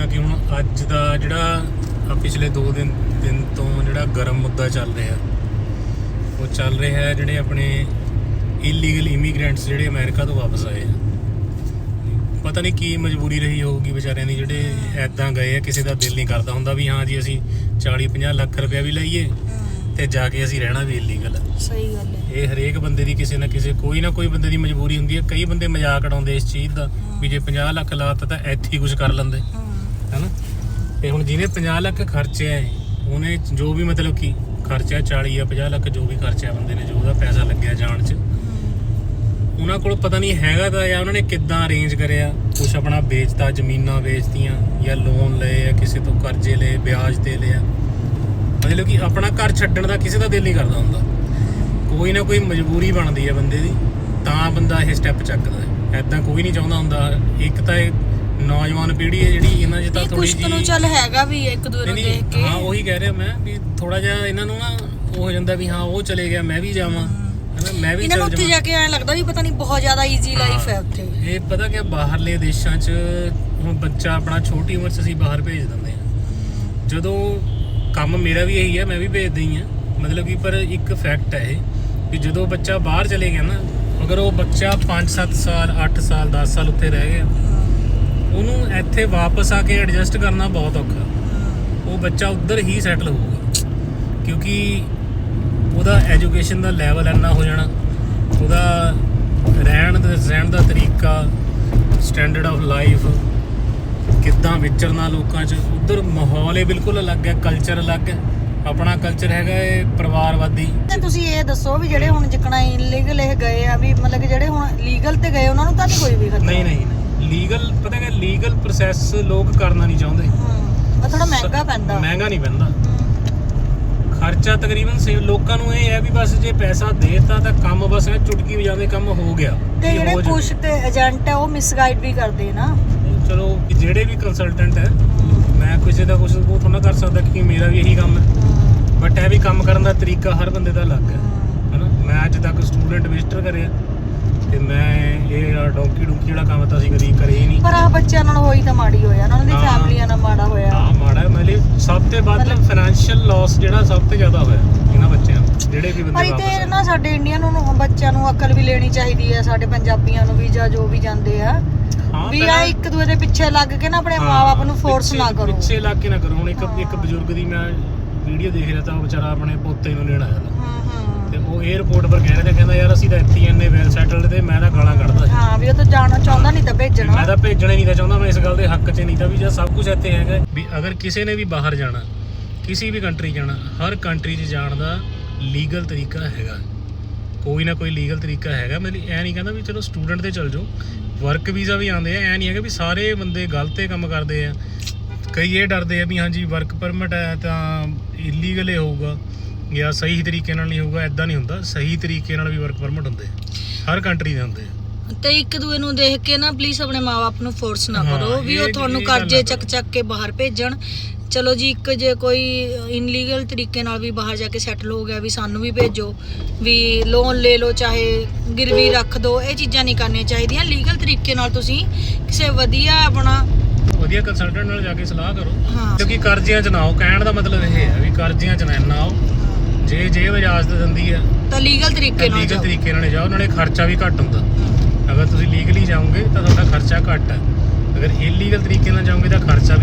ਜਿੱਦਾਂ ਕਿ ਹੁਣ ਅੱਜ ਦਾ ਜਿਹੜਾ ਆ ਪਿਛਲੇ 2 ਦਿਨ ਦਿਨ ਤੋਂ ਜਿਹੜਾ ਗਰਮ ਮੁੱਦਾ ਚੱਲ ਰਿਹਾ ਉਹ ਚੱਲ ਰਿਹਾ ਹੈ ਜਿਹੜੇ ਆਪਣੇ ਇਲੀਗਲ ਇਮੀਗ੍ਰੈਂਟਸ ਜਿਹੜੇ ਅਮਰੀਕਾ ਤੋਂ ਵਾਪਸ ਆਏ ਆ। ਪਤਾ ਨਹੀਂ ਕੀ ਮਜਬੂਰੀ ਰਹੀ ਹੋਊਗੀ ਵਿਚਾਰਿਆਂ ਦੀ ਜਿਹੜੇ ਐਦਾਂ ਗਏ ਆ ਕਿਸੇ ਦਾ ਦਿਲ ਨਹੀਂ ਕਰਦਾ ਹੁੰਦਾ ਵੀ ਹਾਂ ਜੀ ਅਸੀਂ 40 50 ਲੱਖ ਰੁਪਇਆ ਵੀ ਲਈਏ ਤੇ ਜਾ ਕੇ ਅਸੀਂ ਰਹਿਣਾ ਵੀ ਇਲੀਗਲ ਸਹੀ ਗੱਲ ਹੈ। ਇਹ ਹਰੇਕ ਬੰਦੇ ਦੀ ਕਿਸੇ ਨਾ ਕਿਸੇ ਕੋਈ ਨਾ ਕੋਈ ਬੰਦੇ ਦੀ ਮਜਬੂਰੀ ਹੁੰਦੀ ਹੈ। ਕਈ ਬੰਦੇ ਮਜ਼ਾਕ ਉਡਾਉਂਦੇ ਇਸ ਚੀਜ਼ ਦਾ ਵੀ ਜੇ 50 ਲੱਖ ਲਾਤਾ ਤਾਂ ਇੱਥੇ ਹੀ ਕੁਝ ਕਰ ਲੈਂਦੇ। ਹੈਨਾ? ਤੇ ਹੁਣ ਜਿਹਨੇ 50 ਲੱਖ ਖਰਚਿਆ ਹੈ, ਉਹਨੇ ਜੋ ਵੀ ਮਤਲਬ ਕਿ ਖਰਚਿਆ 40 ਜਾਂ 50 ਲੱਖ ਜੋ ਵੀ ਖਰਚਿਆ ਬੰਦੇ ਨੇ, ਜੋ ਉਹਦਾ ਪੈਸਾ ਲੱਗਿਆ ਜਾਣ 'ਚ, ਉਹਨਾਂ ਕੋਲ ਪਤਾ ਨਹੀਂ ਹੈਗਾ ਤਾਂ ਜਾਂ ਉਹਨਾਂ ਨੇ ਕਿੱਦਾਂ ਅਰੇਂਜ ਕਰਿਆ ਕੁਝ ਆਪਣਾ ਵੇਚਤਾ, ਜ਼ਮੀਨਾਂ ਵੇਚਤੀਆਂ, ਜਾਂ ਲੋਨ ਲਏ ਜਾਂ ਕਿਸੇ ਤੋਂ ਕਰਜ਼ੇ ਲਏ, ਵਿਆਜ ਤੇ ਲਿਆ। ਮਤਲਬ ਕਿ ਆਪਣਾ ਘਰ ਛੱਡਣ ਦਾ ਕਿਸੇ ਦਾ ਦਿਲ ਨਹੀਂ ਕਰਦਾ ਹੁੰਦਾ। ਕੋਈ ਨਾ ਕੋਈ ਮਜਬੂਰੀ ਬਣਦੀ ਹੈ ਬੰਦੇ ਦੀ, ਤਾਂ ਬੰਦਾ ਇਹ ਸਟੈਪ ਚੱਕਦਾ ਹੈ। ਐਦਾਂ ਕੋਈ ਨਹੀਂ ਚਾਹੁੰਦਾ ਹੁੰਦਾ। ਇੱਕ ਤਾਂ ਇਹ ਨੌਜਵਾਨ ਪੀੜ੍ਹੀ ਹੈ ਜਿਹੜੀ ਇਹਨਾਂ 'ਚ ਤਾਂ ਥੋੜੀ ਕੁਛ ਕੁ ਨੂੰ ਚੱਲ ਹੈਗਾ ਵੀ ਇੱਕ ਦੂਏ ਨੂੰ ਦੇਖ ਕੇ। ਹਾਂ ਉਹੀ ਕਹਿ ਰਿਹਾ ਮੈਂ ਵੀ ਥੋੜਾ ਜਿਹਾ ਇਹਨਾਂ ਨੂੰ ਨਾ ਉਹ ਹੋ ਜਾਂਦਾ ਵੀ ਹਾਂ ਉਹ ਚਲੇ ਗਿਆ ਮੈਂ ਵੀ ਜਾਵਾਂ ਹਨਾ ਮੈਂ ਵੀ ਇਹਨਾਂ ਨੂੰ ਚੱਲ ਉੱਥੇ ਜਾਵਾਂ। ਜਾ ਕੇ ਐਂ ਲੱਗਦਾ ਵੀ ਪਤਾ ਨਹੀਂ ਬਹੁਤ ਜ਼ਿਆਦਾ ਈਜ਼ੀ ਲਾਈਫ ਹੈ ਉੱਥੇ। ਇਹ ਪਤਾ ਕਿ ਬਾਹਰਲੇ ਦੇਸ਼ਾਂ 'ਚ ਹੁਣ ਬੱਚਾ ਆਪਣਾ ਛੋਟੀ ਉਮਰ 'ਚ ਅਸੀਂ ਬਾਹਰ ਭੇਜ ਦਿੰਦੇ ਆ ਜਦੋਂ ਕੰਮ ਮੇਰਾ ਵੀ ਇਹੀ ਹੈ ਮੈਂ ਵੀ ਭੇਜਦਾ ਹੀ ਆ ਮਤਲਬ ਕਿ ਪਰ ਇੱਕ ਫੈਕਟ ਹੈ ਇਹ ਕਿ ਜਦੋਂ ਬੱਚਾ ਬਾਹਰ ਚਲੇ ਗਿਆ ਨਾ ਅਗਰ ਉਹ ਬੱਚਾ 5-7 ਸਾਲ 8 ਸਾਲ 10 ਸਾਲ ਉੱਥੇ ਰਹਿ ਗਿਆ ਉਹਨੂੰ ਇੱਥੇ ਵਾਪਸ ਆ ਕੇ ਐਡਜਸਟ ਕਰਨਾ ਬਹੁਤ ਔਖਾ। ਉਹ ਬੱਚਾ ਉੱਧਰ ਹੀ ਸੈਟਲ ਹੋਊਗਾ। ਕਿਉਂਕਿ ਉਹਦਾ ਐਜੂਕੇਸ਼ਨ ਦਾ ਲੈਵਲ ਇੰਨਾ ਹੋ ਜਾਣਾ ਉਹਦਾ ਰਹਿਣ ਦਾ ਰਹਿਣ ਦਾ ਤਰੀਕਾ ਸਟੈਂਡਰਡ ਆਫ ਲਾਈਫ ਕਿੱਦਾਂ ਵਿਚਰਨਾ ਲੋਕਾਂ 'ਚ ਉਧਰ ਮਾਹੌਲ ਹੀ ਬਿਲਕੁਲ ਅਲੱਗ ਹੈ ਕਲਚਰ ਅਲੱਗ ਹੈ। ਆਪਣਾ ਕਲਚਰ ਹੈਗਾ ਇਹ ਪਰਿਵਾਰਵਾਦੀ। ਤੇ ਤੁਸੀਂ ਇਹ ਦੱਸੋ ਵੀ ਜਿਹੜੇ ਹੁਣ ਜਿੱਕਣਾ ਇਲੀਗਲ ਇਹ ਗਏ ਆ ਵੀ ਮਤਲਬ ਕਿ ਜਿਹੜੇ ਹੁਣ ਲੀਗਲ ਤੇ ਗਏ ਉਹਨਾਂ ਨੂੰ ਤਾਂ ਨਹੀਂ ਕੋਈ ਵੀ ਖਤਰਾ? ਨਹੀਂ ਨਹੀਂ। ਲੀਗਲ ਪਤਾ ਕਿ ਲੀਗਲ ਪ੍ਰੋਸੈਸ ਲੋਕ ਕਰਨਾ ਨਹੀਂ ਚਾਹੁੰਦੇ। ਹੂੰ ਉਹ ਥੋੜਾ ਮਹਿੰਗਾ ਪੈਂਦਾ। ਮਹਿੰਗਾ ਨਹੀਂ ਪੈਂਦਾ। ਖਰਚਾ ਤਕਰੀਬਨ ਸੇ ਲੋਕਾਂ ਨੂੰ ਇਹ ਹੈ ਵੀ ਬਸ ਜੇ ਪੈਸਾ ਦੇਤਾ ਤਾਂ ਕੰਮ ਬਸ ਐਂ ਚੁਟਕੀ ਵਜਾਉਂਦੇ ਕੰਮ ਹੋ ਗਿਆ। ਤੇ ਜਿਹੜੇ ਜਾਊ। ਕੁਛ ਤੇ ਏਜੰਟ ਹੈ ਉਹ ਮਿਸਗਾਈਡ ਵੀ ਕਰਦੇ ਨਾ। ਚਲੋ ਜਿਹੜੇ ਵੀ ਕੰਸਲਟੈਂਟ ਹੈ ਮੈਂ ਕਿਸੇ ਦਾ ਕੁਝ ਉਹ ਥੋੜਾ ਕਰ ਸਕਦਾ ਕਿ ਮੇਰਾ ਵੀ ਇਹੀ ਕੰਮ ਹੈ। ਬਟ ਇਹ ਵੀ ਕੰਮ ਕਰਨ ਦਾ ਤਰੀਕਾ ਹਰ ਬੰਦੇ ਦਾ ਅਲੱਗ ਹੈ। ਹਨਾ? ਮੈਂ ਅੱਜ ਤੱਕ ਸਟੂਡੈਂਟ ਵਿਜ਼ਟਰ ਕਰਿਆ। ਤੇ ਮੈਂ ਇਹ ਡੌਂਕੀ ਡੁੰਕੀ ਜਿਹੜਾ ਕੰਮ ਤਾਂ ਅਸੀਂ ਕਦੀ ਕਰੇ ਹੀ ਨਹੀਂ। ਪਰ ਆ ਬੱਚਿਆਂ ਨਾਲ ਹੋਈ ਤਾਂ ਮਾੜੀ ਹੋਇਆ ਉਹਨਾਂ ਦੀ ਹਾਂ। ਫੈਮਲੀਆਂ ਨਾਲ ਮਾੜਾ ਹੋਇਆ। ਹਾਂ ਮਾੜਾ ਹੈ। ਮਤਲਬ ਸਭ ਤੋਂ ਵੱਧ ਮਤਲਬ- ਫਾਈਨੈਂਸ਼ੀਅਲ ਲਾਸ ਜਿਹੜਾ ਸਭ ਤੋਂ ਜ਼ਿਆਦਾ ਹੋਇਆ ਇਹਨਾਂ ਬੱਚਿਆਂ ਨੂੰ ਜਿਹੜੇ ਵੀ ਪਰ ਬੰਦੇ ਵਾਪਸ ਤੇ ਆਏ ਨਾ ਸਾਡੇ ਇੰਡੀਅਨ ਨੂੰ ਬੱਚਿਆਂ ਨੂੰ ਅਕਲ ਵੀ ਲੈਣੀ ਚਾਹੀਦੀ ਹੈ ਸਾਡੇ ਪੰਜਾਬੀਆਂ ਨੂੰ ਵੀਜ਼ਾ ਜੋ ਵੀ ਜਾਂਦੇ ਆ। ਹਾਂ ਵੀ ਆ ਪਹਿਲਾਂ- ਇੱਕ ਦੂਏ ਦੇ ਪਿੱਛੇ ਲੱਗ ਕੇ ਨਾ ਆਪਣੇ ਹਾਂ, ਮਾਪੇ ਨੂੰ ਫੋਰਸ ਪਿੱਛੇ- ਨਾ ਕਰੋ। ਪਿੱਛੇ ਲੱਗ ਕੇ ਨਾ ਕਰੋ। ਹੁਣ ਇੱਕ ਹਾਂ। ਇੱਕ ਬਜ਼ੁਰਗ ਦੀ ਮੈਂ ਵੀਡੀਓ ਦੇਖ ਰਿਹਾ ਤਾਂ ਉਹ ਵਿਚਾਰਾ ਆਪਣੇ ਪੋਤੇ ਨੂੰ ਲੈਣ ਆਇਆ। ਹੂੰ ਹੂੰ। ਤੇ ਉਹ 에어ਪੋਰਟ ਪਰ ਕਹਿ ਰਿਹਾ ਤੇ ਕਹਿੰਦਾ ਯਾਰ ਅਸੀਂ ਤਾਂ ਇੱਥੇ ਹੀ ਇੰਨੇ ਵੈਲ ਸੈਟਲਡ ਤੇ ਮੈਂ ਤਾਂ ਗਾਲਾਂ ਕੱਢਦਾ ਸੀ। ਹਾਂ ਵੀ ਉਹ ਤਾਂ ਜਾਣਾ ਚਾਹੁੰਦਾ ਨਹੀਂ ਤਾਂ ਮੈਂ ਭੇਜਣਾ ਤਾਂ ਭੇਜਣਾ ਹੀ ਨਹੀਂ ਤਾਂ ਚਾਹੁੰਦਾ ਮੈਂ ਇਸ ਗੱਲ ਦੇ ਹੱਕ 'ਚ ਨਹੀਂ ਤਾਂ ਵੀ ਜੇ ਸਭ ਕੁਝ ਇੱਥੇ ਹੈਗਾ। ਹੈ, ਵੀ ਅਗਰ ਕਿਸੇ ਨੇ ਵੀ ਬਾਹਰ ਜਾਣਾ ਕਿਸੇ ਵੀ ਕੰਟਰੀ ਜਾਣਾ ਹਰ ਕੰਟਰੀ 'ਚ ਜਾਣ ਦਾ ਲੀਗਲ ਤਰੀਕਾ ਹੈਗਾ। ਕੋਈ ਨਾ ਕੋਈ ਲੀਗਲ ਤਰੀਕਾ ਹੈਗਾ। ਮੈਂ ਐ ਨਹੀਂ ਕਹਿੰਦਾ ਵੀ ਚਲੋ ਸਟੂਡੈਂਟ ਤੇ ਚੱਲ ਜਾਓ। ਵਰਕ ਵੀਜ਼ਾ ਵੀ ਆਉਂਦੇ ਆ ਐ ਨਹੀਂ ਹੈਗਾ ਵੀ ਸਾਰੇ ਬੰਦੇ ਗਲਤ ਹੀ ਕੰਮ ਕਰਦੇ ਆ। ਕਈ ਇਹ ਡਰਦੇ ਆ ਵੀ ਹਾਂਜੀ ਵਰਕ ਪਰਮਿਟ ਹੈ ਤਾਂ ਇਲੀਗਲ ਹੀ ਹੋਊਗਾ। ਜਾਂ ਸਹੀ ਤਰੀਕੇ ਨਾਲ ਨਹੀਂ ਹੋਊਗਾ ਐਦਾਂ ਨਹੀਂ ਹੁੰਦਾ। ਸਹੀ ਤਰੀਕੇ ਨਾਲ ਵੀ ਵਰਕ ਪਰਮਿਟ ਹੁੰਦੇ ਆ। ਹਰ ਕੰਟਰੀ ਦੇ ਹੁੰਦੇ ਆ। ਤੇ ਇੱਕ ਦੂਏ ਨੂੰ ਦੇਖ ਕੇ ਨਾ ਪਲੀਜ਼ ਆਪਣੇ ਮਾਪੇ ਨੂੰ ਫੋਰਸ ਨਾ ਹਾਂ, ਕਰੋ ਵੀ ਉਹ ਤੁਹਾਨੂੰ ਇਹ ਗੱਲ ਕਰਜ਼ੇ ਚੱਕ। ਚੱਕ ਕੇ ਬਾਹਰ ਭੇਜਣ। ਚਲੋ ਜੀ ਇੱਕ ਜੇ ਕੋਈ ਇਨਲੀਗਲ ਤਰੀਕੇ ਨਾਲ ਵੀ ਬਾਹਰ ਜਾ ਕੇ ਸੈਟਲ ਹੋ ਗਿਆ ਵੀ ਸਾਨੂੰ ਵੀ ਭੇਜੋ ਵੀ ਲੋਨ ਲੈ ਲਓ ਚਾਹੇ ਗਿਰਵੀ ਰੱਖ ਦਿਓ ਇਹ ਚੀਜ਼ਾਂ ਨਹੀਂ ਕਰਨੀਆਂ ਚਾਹੀਦੀਆਂ। ਲੀਗਲ ਤਰੀਕੇ ਨਾਲ ਤੁਸੀਂ ਕਿਸੇ ਵਧੀਆ ਆਪਣਾ ਵਧੀਆ ਕੰਸਲਟੈਂਟ ਨਾਲ ਜਾ ਕੇ ਸਲਾਹ ਕਰੋ। ਹਾਂ। ਕਿਉਂਕਿ ਕਰਜ਼ਿਆਂ 'ਚ ਨਾ ਆਓ। ਕਹਿਣ ਦਾ ਮਤਲਬ ਇਹ ਹੈ ਵੀ ਕਰਜ਼ਿਆਂ 'ਚ ਨਾ ਨਾ ਆਓ। ਜੇ ਜੇਬ ਇਜਾਜ਼ਤ ਦਿੰਦੀ ਹੈ ਤਾਂ ਲੀਗਲ ਤਰੀਕੇ ਨਾਲ ਲੀਗਲ ਜਾਓ। ਤਰੀਕੇ ਨਾਲ ਜਾਓ ਨਾਲੇ ਖਰਚਾ ਵੀ ਘੱਟ ਹੁੰਦਾ। ਅਗਰ ਤੁਸੀਂ ਲੀਗਲੀ ਜਾਓਗੇ ਤਾਂ ਤੁਹਾਡਾ ਖਰਚਾ ਘੱਟ ਹੈ ਅਗਰ ਇਲੀਗਲ ਤਰੀਕੇ ਨਾਲ ਜਾਓਗੇ ਤਾਂ ਖਰਚਾ